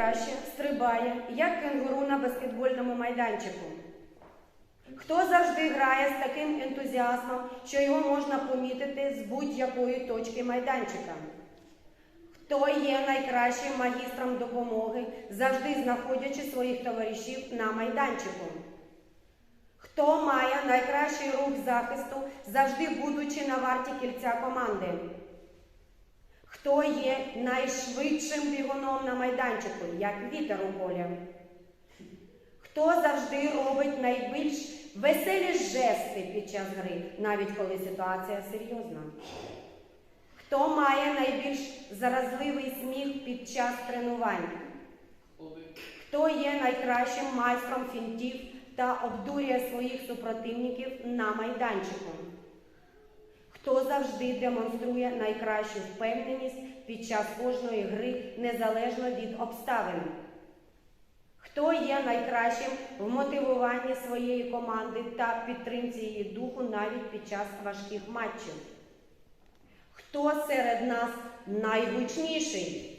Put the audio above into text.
найкраще стрибає, як кенгуру на баскетбольному майданчику? Хто завжди грає з таким ентузіазмом, що його можна помітити з будь-якої точки майданчика? Хто є найкращим магістром допомоги, завжди знаходячи своїх товаришів на майданчику? Хто має найкращий рух захисту, завжди будучи на варті кільця команди? Хто є найшвидшим бігуном на майданчику, як вітер у полі? Хто завжди робить найбільш веселі жести під час гри, навіть коли ситуація серйозна? Хто має найбільш заразливий сміх під час тренувань? Хто є найкращим майстром фінтів та обдурює своїх супротивників на майданчику? Хто завжди демонструє найкращу впевненість під час кожної гри незалежно від обставин? Хто є найкращим в мотивуванні своєї команди та підтримці її духу навіть під час важких матчів? Хто серед нас найгучніший?